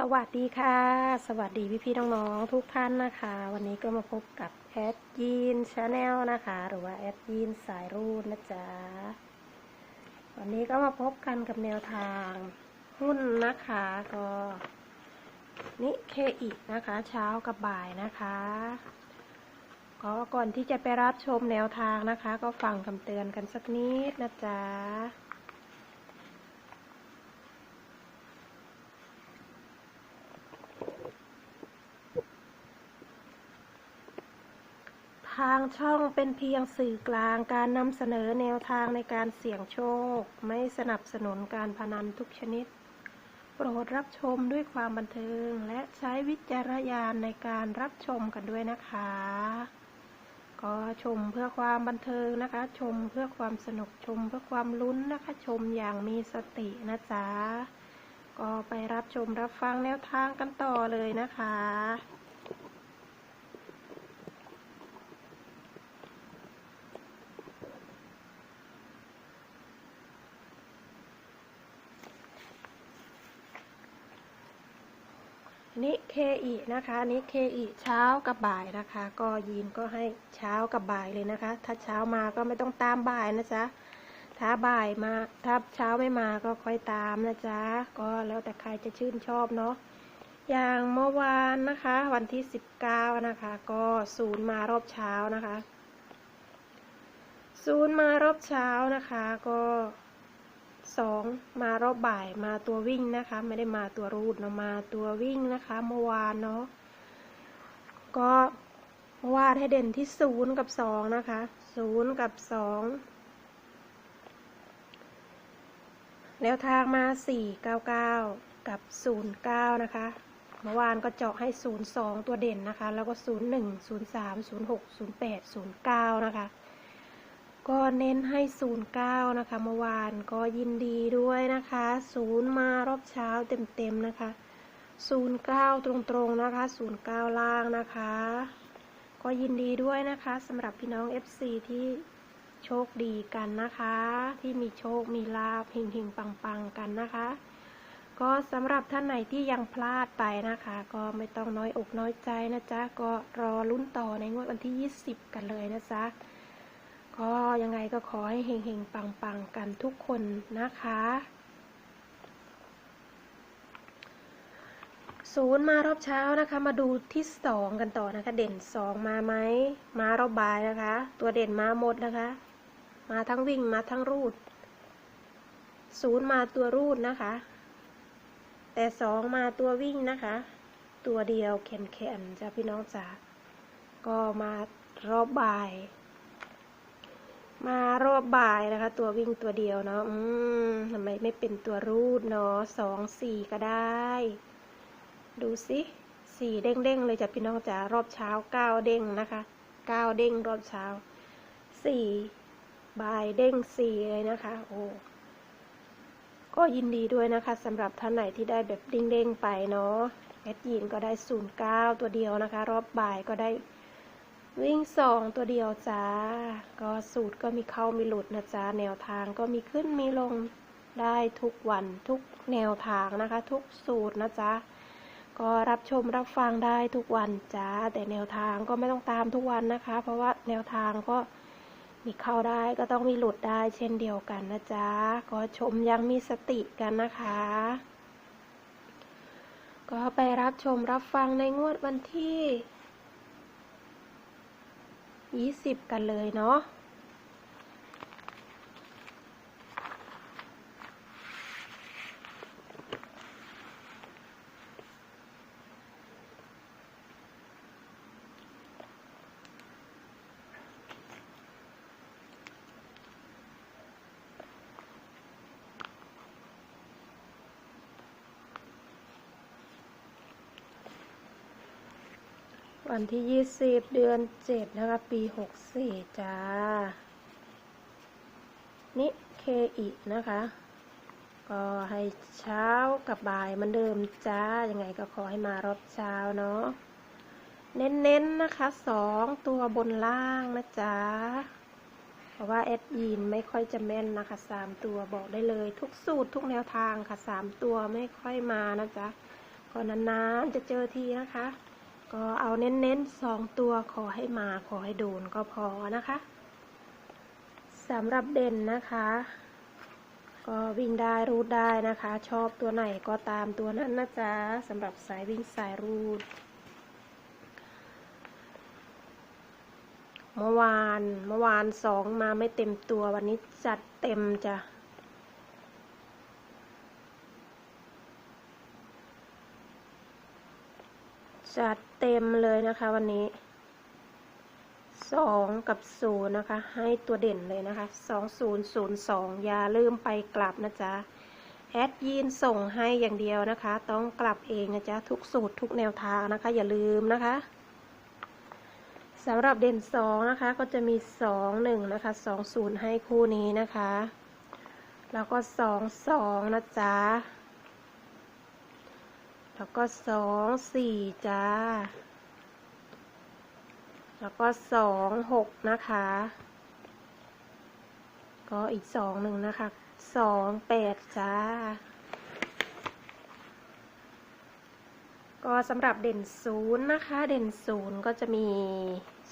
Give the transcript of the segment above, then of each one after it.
สวัสดีค่ะ สวัสดีพี่พี่น้องๆทุกท่านนะคะ วันนี้ก็มาพบกับแอดยีนชาแนลนะคะ หรือว่าแอดยีนสายรูดนะจ๊ะ วันนี้ก็มาพบกันกับแนวทางหุ้นนะคะก็นิเคอินะคะ เช้ากับบ่ายนะคะก็ก่อนที่จะไปรับชมแนวทางนะคะ ก็ฟังคำเตือนกันสักนิดนะจ๊ะ ทางช่องเป็นเพียงสื่อกลางการนำเสนอแนวทางในการเสี่ยงโชค ไม่สนับสนุนการพนันทุกชนิด โปรดรับชมด้วยความบันเทิง และใช้วิจารณญาณในการรับชมกันด้วยนะคะ ก็ชมเพื่อความบันเทิงนะคะ ชมเพื่อความสนุกชมเพื่อความลุ้นนะคะ ชมอย่างมีสตินะจ๊ะก็ไปรับชมรับฟังแนวทางกันต่อเลยนะคะ นิ เคอีนะคะนิเคอีเช้ากับบ่ายนะคะ ก็ยีนก็ให้เช้ากับบ่ายเลยนะคะ ถ้าเช้ามาก็ไม่ต้องตามบ่ายนะจ๊ะถ้าบ่ายมาถ้าเช้าไม่มาก็ค่อยตามนะจ๊ะก็แล้วแต่ใครจะชื่นชอบเนาะอย่างเมื่อวานนะคะ วันที่สิบเก้านะคะ ก็ศูนย์มารอบเช้านะคะ ศูนย์มารอบเช้านะคะ ก็ สองมารอบบ่ายมาตัววิ่งนะคะ ไม่ได้มาตัวรูดเนาะมาตัววิ่งนะคะเมื่อวานเนาะก็วานให้เด่นที่ศูนย์กับสองนะคะศูนย์กับสองแนวทางมาสี่เก้าเก้ากับศูนย์เก้านะคะ เมื่อวานก็เจาะให้ศูนย์สองตัวเด่นนะคะ แล้วก็ศูนย์หนึ่งศูนย์สามศูนย์หกศูนย์แปดศูนย์เก้านะคะ ก็เน้นให้ 09 นะคะ เมื่อวานก็ยินดีด้วยนะคะ 0 มารอบเช้าเต็มๆนะคะ 09 ตรงๆนะคะ 09 ล่างนะคะ ก็ยินดีด้วยนะคะสำหรับพี่น้อง FC ที่โชคดีกันนะคะ ที่มีโชคมีลาภเฮงๆ ปังๆ กันนะคะ ก็สำหรับท่านไหนที่ยังพลาดไปนะคะ ก็ไม่ต้องน้อยอกน้อยใจนะจ๊ะ ก็รอลุ้นต่อในงวดวันที่ 20 กันเลยนะจ๊ะ ก็ยังไงก็ขอให้เฮงๆ ปังๆ กันทุกคนนะคะศูนย์มารอบเช้านะคะ มาดูที่สองกันต่อนะคะ เด่นสองมาไหมมารอบบ่ายนะคะ ตัวเด่นมาหมดนะคะ มาทั้งวิ่งมาทั้งรูดศูนย์มาตัวรูดนะคะ แต่สองมาตัววิ่งนะคะ ตัวเดียวแขนๆจ้ะพี่น้องจ๋าก็มารอบบ่าย มารอบบ่ายนะคะ ตัววิ่งตัวเดียวเนาะอืมทำไมไม่เป็นตัวรูดเนาะสองสี่ก็ได้ ดูสิสี่เด้งเด้งๆเลยจ้ะพี่น้องจ๋ารอบเช้าเก้าเด้งนะคะเก้าเด้งรอบเช้าสี่บ่ายเด้งสี่เลยนะคะ โอ้ก็ยินดีด้วยนะคะสำหรับท่านไหนที่ได้แบบเด้งเด้งๆไปเนาะแอดยินก็ได้ศูนย์เก้าตัวเดียวนะคะ รอบบ่ายก็ได้ วิ่งสองตัวเดียวจ้า ก็สูตรก็มีเข้ามีหลุดนะจ๊ะแนวทางก็มีขึ้นมีลงได้ทุกวันทุกแนวทางนะคะ ทุกสูตรนะจ๊ะ ก็รับชมรับฟังได้ทุกวันจ้า แต่แนวทางก็ไม่ต้องตามทุกวันนะคะ เพราะว่าแนวทางก็มีเข้าได้ก็ต้องมีหลุดได้เช่นเดียวกันนะจ๊ะ ก็ชมยังมีสติกันนะคะ ก็ไปรับชมรับฟังในงวดวันที่ ยี่สิบกันเลยเนาะ วันที่ยี่สิบเดือนเจ็ดนะคะปีหกสี่จ้า นิเคอินะคะ ก็ให้เช้ากับบ่ายมันเดิมจ้า ยังไงก็ขอให้มารอบเช้าเนาะ เน้นๆนะคะสองตัวบนล่างนะจ๊ะ เพราะว่าแอดยีนไม่ค่อยจะแม่นนะคะสามตัวบอกได้เลย ทุกสูตรทุกแนวทางค่ะสามตัวไม่ค่อยมานะจ๊ะ ก็นานๆจะเจอทีนะคะ ก็เอาเน้นๆสองตัวขอให้มาขอให้โดนก็พอนะคะสำหรับเด่นนะคะ ก็วิ่งได้รูดได้นะคะ ชอบตัวไหนก็ตามตัวนั้นนะจ๊ะสำหรับสายวิ่งสายรูดเมื่อวานเมื่อวานสองมาไม่เต็มตัววันนี้จัดเต็มจ้ะ จัดเต็มเลยนะคะวันนี้สองกับศูนย์นะคะ ให้ตัวเด่นเลยนะคะสองศูนย์ศูนย์สองอย่าลืมไปกลับนะจ๊ะแอดยีนส่งให้อย่างเดียวนะคะ ต้องกลับเองนะจ๊ะทุกสูตรทุกแนวทางนะคะ อย่าลืมนะคะสำหรับเด่นสองนะคะ ก็จะมีสองหนึ่งนะคะสองศูนย์ให้คู่นี้นะคะ แล้วก็สองสองนะจ๊ะ แล้วก็สองสี่จ้า แล้วก็สองหกนะคะ ก็อีกสองหนึ่งนะคะสองแปดจ้า ก็สำหรับเด่นศูนย์นะคะ เด่นศูนย์ก็จะมี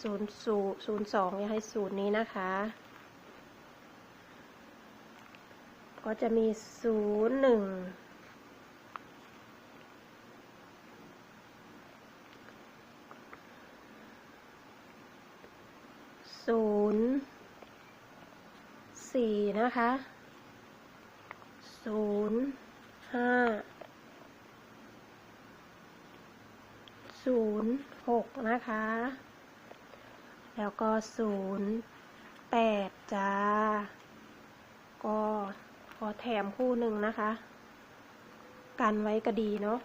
ศูนย์ศูนย์ศูนย์สองยังให้ศูนย์นี้นะคะก็จะมีศูนย์หนึ่ง นะคะศูนย์ห้าศูนย์หกนะคะ แล้วก็ศูนย์แปดจ้า ก็ขอแถมคู่หนึ่งนะคะ กันไว้ก็ดีเนาะ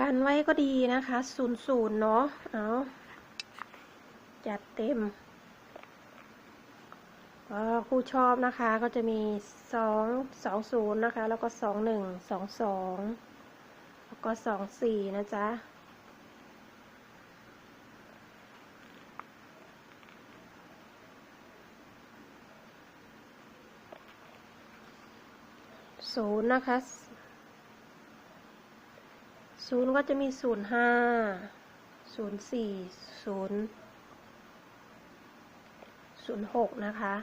การไว้ก็ดีนะคะศูนย์ศูนย์เนาะเอาจัดเต็มก็คู่ชอบนะคะก็จะมีสองสองศูนย์นะคะ แล้วก็สองหนึ่งสองสองแล้วก็สองสี่นะจ๊ะศูนย์นะคะ ศูนย์ก็จะมีศูนย์ห้าศูนย์สี่ศูนย์ศูนย์หกนะคะ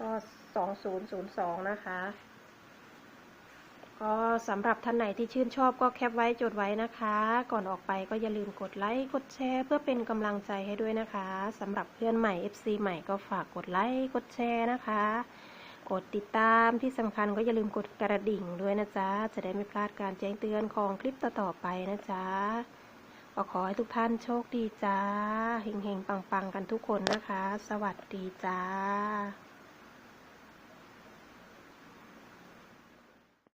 ก็สองศูนย์ศูนย์สองนะคะก็สำหรับท่านไหนที่ชื่นชอบก็แคปไว้จดไว้นะคะ ก่อนออกไปก็อย่าลืมกดไลค์กดแชร์เพื่อเป็นกำลังใจให้ด้วยนะคะสำหรับเพื่อนใหม่ FC ใหม่ก็ฝากกดไลค์กดแชร์นะคะ กดติดตามที่สำคัญก็อย่าลืมกดกระดิ่งด้วยนะจ๊ะ จะได้ไม่พลาดการแจ้งเตือนของคลิปต่อๆไปนะจ๊ะก็ขอให้ทุกท่านโชคดีจ้าเฮงๆ ปังๆ กันทุกคนนะคะ สวัสดีจ้า